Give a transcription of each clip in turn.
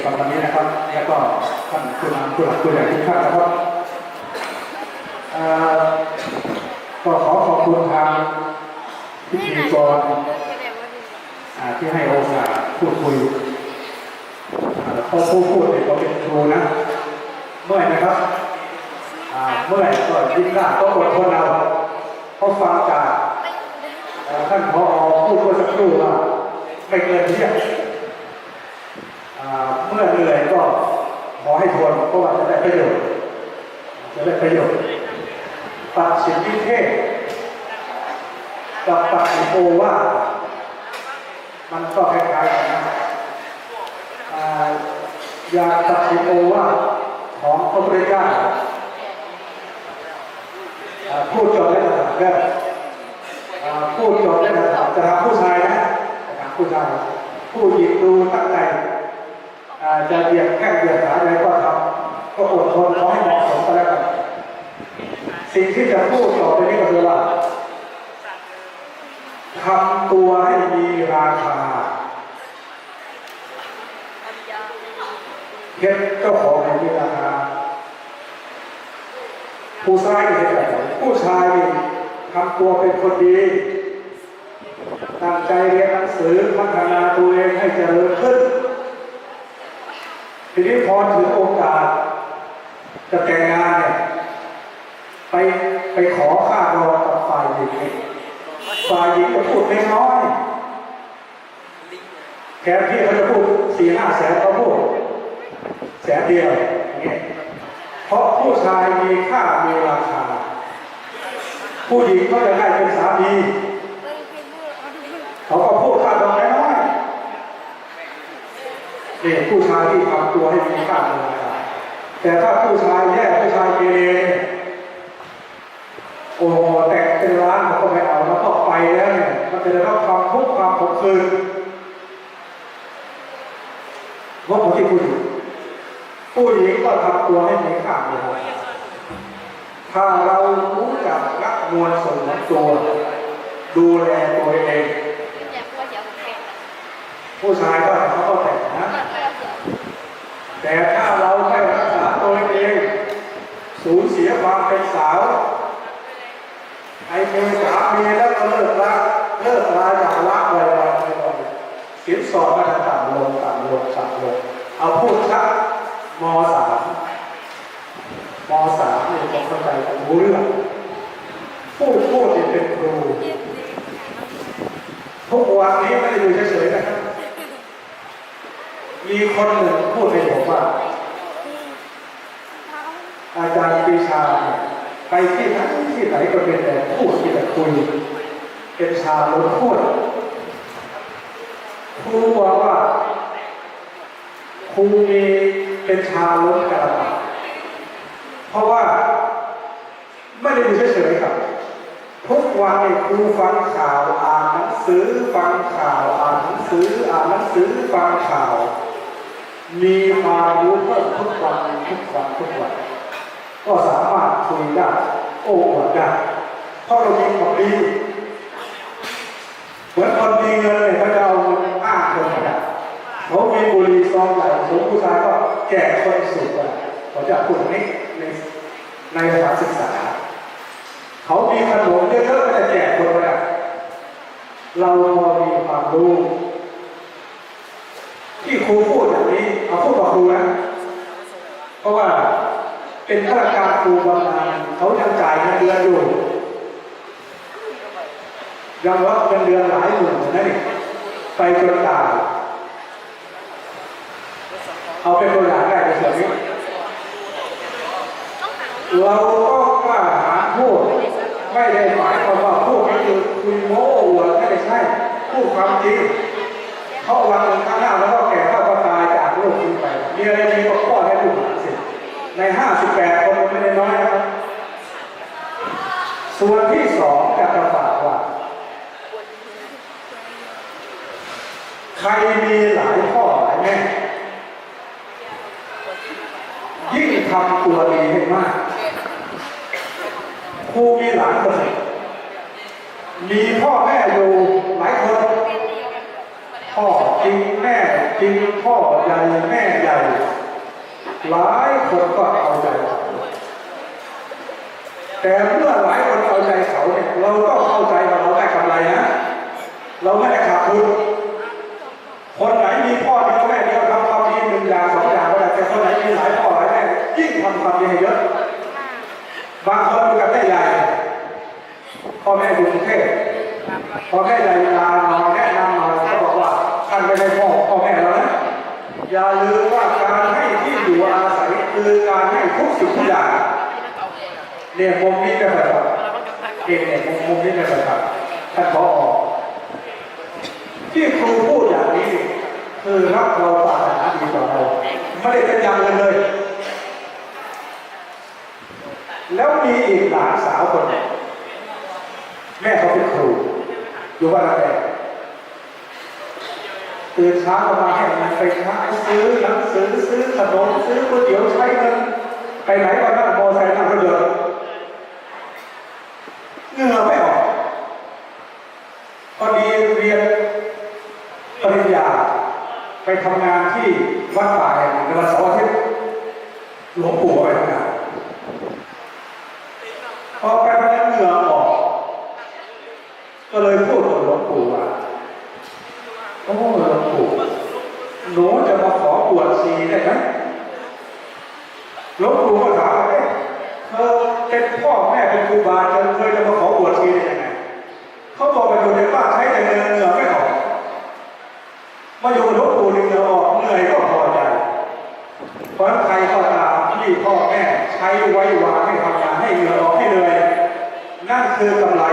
จกรรมวันนี้นะครับ แล้วก็ท่านผู้นำผู้หลักผู้ใหญ่ทุกท่านนะครับเอ่อก็ขอขอบคุณทางพิธีกรที่ให้โอกาสพูดคุยอ่าพอผู้พูดเนี่ยก็เป็นครูนะเมื่อยนะครับเมื่อยก็ยิ้มได้ก็อดทนเอาเพราะฟังจากท่านพอพูดเมื่อสักครู่ว่าไม่เกินเที่ยงอ่าเมื่อเหนื่อยก็ขอให้ทนเพราะว่าจะได้ ประโยชน์จะได้ประโยชน์ตัดสินวิเทศกับตัดสินโอว่ามันก็คล้ายๆกันนะยากตัดสินโอว่าของพระพุทธเจ้าอ่าพูดจบได้ขนาดก็อ่าพูดจบได้ขนาดจะถามผู้ชายนะจะถามผู้ชายผู้หญิงดูตั้งใจอ่าจะเหยียดแข้งเหยียดขาอะไรก็ทำก็อดทนขอให้เหมาะสมกันแล้วกัน สิ่งที่จะพูดต่อไปนี้ก็คือว่าทำตัวให้มีราคาเพชรเจ้าของให้มีราคา ผู้ชายเห็นแบบผู้ชายทำตัวเป็นคนดีตั้งใจเรียนหนังสือพัฒนาตัวเองให้เจริญขึ้น ทีนี้พอถึงโอกาสจะแต่งงานเนี่ย ไปไปขอค่ารอกับฝ่ายหญิงฝ่ายหญิงจะพูดไม่น้อยแทนที่เขาจะพูดสี่ห้าแสนเขาพูดแสนเดียวงเงี้ยเพราะผู้ชายมีค่ามีราคา ผู้หญิงก็จะได้เป็นสามีเขาก็พูดค่าดอกน้อยๆนี่ผู้ชายที่ทำตัวให้มีค่ามีราคาแต่ถ้าผู้ชายแย่ โอ้โหแต่งเป็นร้านเขาก็ไม่เอาแล้วก็ไปแล้วเนี่ยมันจะได้รับความทุกข์ความขมขื่นว่าผมที่ผู้หญิงผู้หญิงก็ทำตัวให้มีค่ามีราคาถ้าเรารู้จักรักมวลสมวนตัวดูแลตัวเองผู้ชายก็ให้เขาก็แต่งนะ แต่ถ้าเราไม่รักษาตัวเองสูญเสียความเป็นสาว ไอ้เมสามีแล้วก็เลิกรักเลิกลาจากรักไวๆไม่ต้องสินสอดก็จะต่ำลงต่ำลงต่ำลงเอาพูดชักมสามมสามเนี่ยผมเข้าใจผม รู้เรื่องพูดพูดเนี่ยเป็นครูทุกวันนี้ไม่ได้อยู่เฉยๆนะครับ มีคนหนึ่งพูดให้ผมว่า อาจารย์ปีชา ไปที่ไหนที่ไหนก็เป็นแต่พูดที่แต่คุย เป็นชาล้นพูดครูบอกว่าครูมีเป็นชาล้นกระบาเพราะว่า ไม่ได้อยู่เฉยๆครับ ทุกวันเนี่ยครูฟังข่าวอ่านหนังสือฟังข่าวอ่านหนังสืออ่านหนังสือฟังข่าว มีความรู้เพิ่มทุกวันทุกวันทุกวันก็สามารถคุยได้โอ้อวดได้เพราะเรามีของดีเหมือนคนมีเงินเนี่ยเขาจะเอาเงินอ้างคนนะเขามีบุหรี่ซองใหญ่สมผู้ชายก็แจกคนสุดไปเขาจะพูดนี้ในในสถานศึกษา เขามีขนมเยอะๆก็จะแจกคนไปอะเราพอมีความรู้ที่ครูพูดอย่างนี้เอาพูดกับครูนะเพราะว่าเป็นข้าราชการครูบำนาญเขายังจ่ายเงินเดือนอยู่ยังรับเงินเดือนหลายหมื่นนะนี่ไปจนตายเอาเป็นตัวอย่างได้ในส่วนนี้เราก็ ไม่ได้หมายความว่าพูดก็คือคุยโม้อวดไม่ได้ใช่พูดความจริงเพราะวันข้างหน้าแล้วก็แก่เท่าก็ตายจากโลกนี้ไปมีอะไรดีก็ป้อให้ลูกหลานสิในห้าสิบแปดคนไม่ได้น้อยนะครับส่วนที่สองจะประกาศว่า ใครมีหลายพ่อหลายแม่ยิ่งทำตัวดีให้มาก ครูมีหลานคน มีพ่อแม่อยู่หลายคน พ่อจริงแม่จริงพ่อใหญ่แม่ใหญ่ หลายคนก็เอาใจเขาแต่เมื่อหลายคนเอาใจเขาเนี่ยเราก็เข้าใจว่าเราได้กำไรนะเราไม่ได้ขาดทุนคนไหนมีพ่อเดียวแม่เดียวทำความดีหนึ่งอย่างสองอย่างก็ได้แต่คนไหนมีหลายพ่อหลายแม่ยิ่งทำความดีให้เยอะ บางคนอยู่กับแม่ใหญ่พ่อแม่อยู่กรุงเทพพ่อแม่ใหญ่เวลามาแนะนำมาเขาบอกว่าท่านไม่ได้พ่อพ่อแม่แล้วนะอย่าลืมว่าการให้ที่อยู่อาศัยคือการให้ทุกสิ่งทุกอย่างเนี่ยมุมนี้เป็นแบบเองเนี่ยมุมมุมนี้เป็นแบบท่านพอออกที่ครูพูดอย่างนี้ คือรักเราปรารถนาดีต่อเราไม่ได้เป็นอย่างอื่นเลย แล้วมีอีกหลานสาวคนหนึ่งแม่เขาเป็นครู อยู่บ้านละแก่ตื่นเช้ามาให้มันไปค้าซื้อหนังสือซื้อขนมซื้อก๋วยเตี๋ยวใช้เงินไปไหนก็นั่งมอเตอร์ไซค์นั่งรถยนต์เหงื่อไม่ออกพอดีเรียนปริญญาไปทำงานที่วัดป่าแห่งหนึ่งในวันเสาร์อาทิตย์หลวงปู่ไปทำงาน พอไปวันนั้นเหงื่อออก ก็เลยพูดกับหลวงปู่ว่า โอ้หลวงปู่หนูจะมาขอบวชชีได้ไหมหลวงปู่ก็ถามว่าเอ๊ะเธอเป็นพ่อแม่เป็นครูบาอาจารย์เคยจะมาขอบวชชีได้ยังไงเขาบอกว่าอยู่ในบ้านใช้แต่เงินเหงื่อไม่ออกมาอยู่กับหลวงปู่เหงื่อออกเหนื่อยก็พอใจเพราะใครก็ตามที่พ่อแม่ใช้ไว้วางให้ทำงานให้เหงื่อออกให้เลยนั่นคือกำไร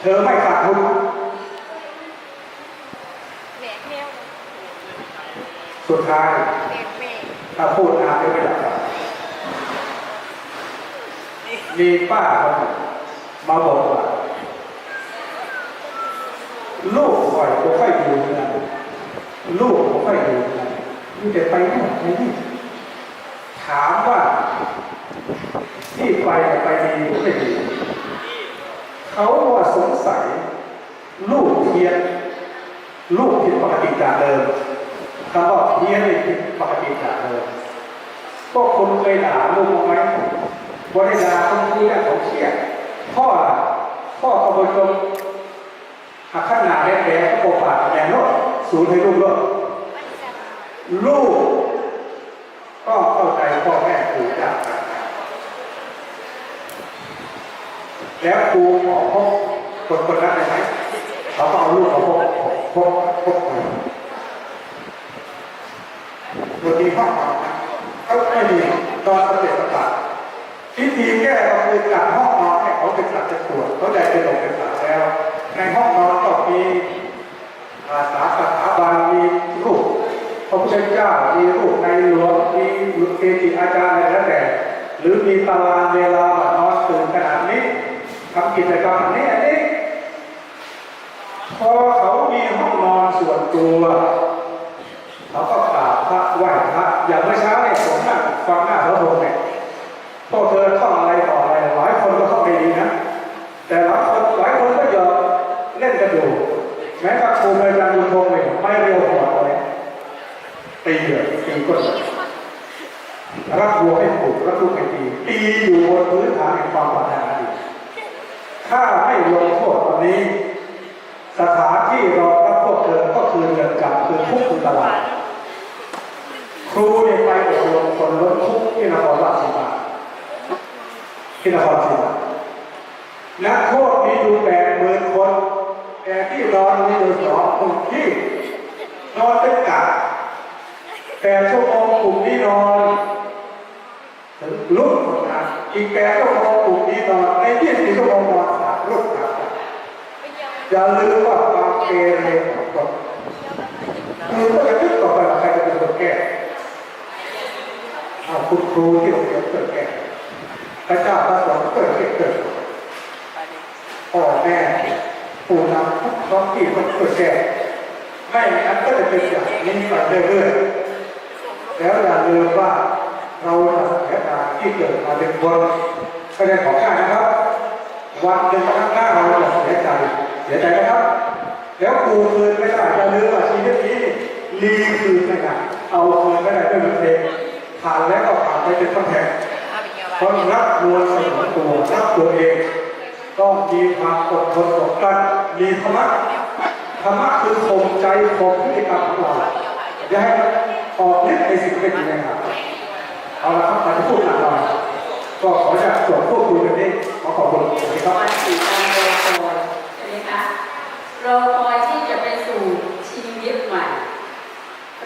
เธอไม่ขาดทุน แหลกแมว สุดท้าย ถ้าพูดนานก็ไม่อยากฟังมีป้าคนหนึ่งมาบอกว่าลูกคอยก็ค่อยดูนะลูกก็ค่อยดูนะมีแต่ไปโน่นไปนี่ถามว่าที่ไปไปดีหรือไม่ดีเขาว่าสงสัย ลูกเพี้ยน ลูกผิดปกติจากเดิม คำว่าเพี้ยนนี่ผิดปกติจากเดิมก็คนเคยด่าลูกบ้งไหมว่าได้ด่าคนที่นั่นเขาเครียดพ่อล่ะพ่อขบวนจงหักขนาดแดงๆก็โปปากแดงโลดสูนให้ลูกโลดลูก ก็เข้าใจพ่อแม่ครูจากกันแล้วครูขอพบคนคนนั้นได้ไหมเขาเอาลูกเขาพบพบพบ ครูบางทีห้องนอนเขาไม่มีนอนสเต็ปต่างวิธีแก้ก็คือการห้องนอนให้เขาเป็นสัตว์จะตรวจเขาได้เป็นหลงเป็นสาวแล้ว ในห้องนอนก็มีอาสาสถาบันมีรูปพระพุทธเจ้ามีรูปในหลวงมีเกจิอาจารย์อะไรแล้วแต่ หรือมีตารางเวลาว่านอนตื่นขนาดนี้ทำกิจกรรมอันนี้อันนี้พอเขามีห้องนอนส่วนตัวเขาก็กราบพระไหว้พระอย่างเมื่อเช้าเนี่ยผมนั่งฟังหน้าพระพรหมเนี่ยพวกเธอท่องอะไรต่ออะไรหลายคนก็ท่องไม่ดีนะ แต่หลายคนหลายคนก็ยอมเล่นกันอยู่ แม้กระครูอาจารย์บุญทงเนี่ยไม่เร็วหัวเลยตีเลยตีก้นรักวัวให้ผูกรักลูกให้ตีตีอยู่บนพื้นฐานแห่งความปรารถนาดีถ้าไม่ลงโทษตอนนี้ สถานที่รองรับพวกเธอก็คือเรือนจำคือคุกคือตลาด ครูเนี่ยไปอบรม คนล้นคุกที่นครราชสีมาที่นครศรีมานักโทษมีอยู่แปดหมื่นคน แต่ที่นอนมีอยู่สองกลุ่มที่นอนเป็นกะแปดชั่วโมงกลุ่มนี้นอนถึงลุกคนงานอีกแปดชั่วโมงกลุ่มนี้นอนในยี่สิบชั่วโมงนอนสามลุกครับไปเยี่ยมอย่าลืมว่าความเกเรของตนคือก็จะนึกต่อไปว่าใครจะเป็นคนแก้เอา คุณครูที่โรงเรียนเกิดแก้พระเจ้าพระสงฆ์เกิดเกิดเกิดพ่อแม่ผู้นำทุกท้องที่เกิดแก้ไม่งั้นก็จะเป็นอย่างนี้ไปเรื่อยๆแล้วอย่าลืมว่าเราจะเสียดายที่เกิดมาเป็นคนก็ได้ขอข้านะครับวันหนึ่งข้างหน้าเราจะเสียใจเสียใจนะครับ แล้วกูคืนไม่ได้จะลืมว่าชีวิตนี้รีคืนไม่ได้เอาคืนไม่ได้ด้วยเพลง ผ่านแล้วก็ผ่านไปเป็นข้อแทนเพราะรักนวลสมตัวรักตัวเองก็มีความอดทนอดกลั้นมีธรรมะธรรมะคือข่มใจข่มพฤติกรรมของเราอย่าให้มันออกฤทธิ์ในสิ่งที่ไม่ดีนะครับเอาละครับอาจจะพูดหนักหน่อยก็ขออนุญาตส่งพูดคุยกันนี้ขอขอบคุณครับวันสี่การรอคอยใช่ไหมคะรอคอยที่จะไปสู่ชีวิตใหม่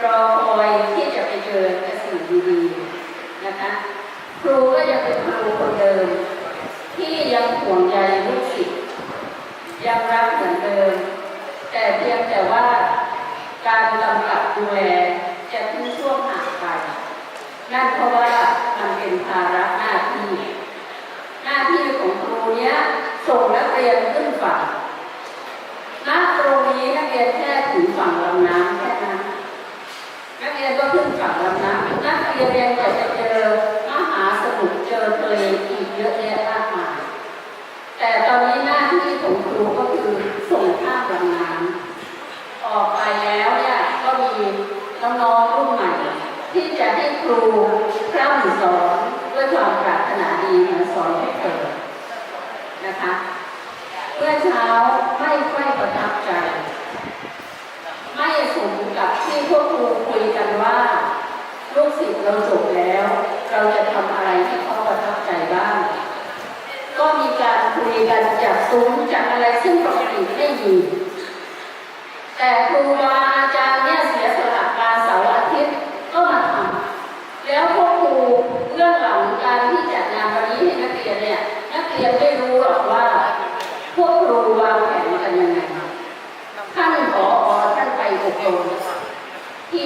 รอคอยที่จะไปเจอแต่ สิ่งดีๆนะคะ ครูก็ยังเป็นครูคนเดิม ที่ยังห่วงใยลูกศิษย์ยังรักเหมือนเดิม แต่เพียงแต่ว่าการกำกับดูแลจะทิ้งช่วงห่างไปนั่นเพราะว่ามันเป็นภาระหน้าที่ หน้าที่ของครูเนี้ยส่งนักเรียนขึ้นฝั่งณตรงนี้นักเรียนแค่ถึงฝั่งลำน้ำแค่นั้น นักเรี ยก็ขึ้นฝั่งลำน้ำนักเรียนเรียนจะเจอมหาสมุทรเจอทะเลอีกเยอะแยะมากมายแต่ตอนนี้หน้าที่ของครูก็คือส่งข้ามลำน้ำออกไปแล้วเนี่ยก็มีน้องๆรุ่นใหม่ ที่จะให้ครูพร่ำสอนด้วยความปรารถนาดีมาสอนให้เธอนะคะเมื่อเช้าไม่ค่อยประทับใจ ไม่สมกับที่พวกครูคุยกันว่า ลูกศิษย์เราจบแล้ว เราจะทำอะไรให้เขาประทับใจบ้าง ก็มีการคุยกันจากซุ้มจากอะไรซึ่งปกติไม่มี แต่ครูบาอาจารย์เนี่ยเสียสละการเสาร์อาทิตย์ก็มาทำแล้วพวกครูเรื่องหลังการที่จัดงานวันนี้ให้นักเรียนเนี่ยนักเรียนไม่รู้หรอกว่า พวกครูวางแผนกันยังไง ท่านผอท่านไปอบรมที่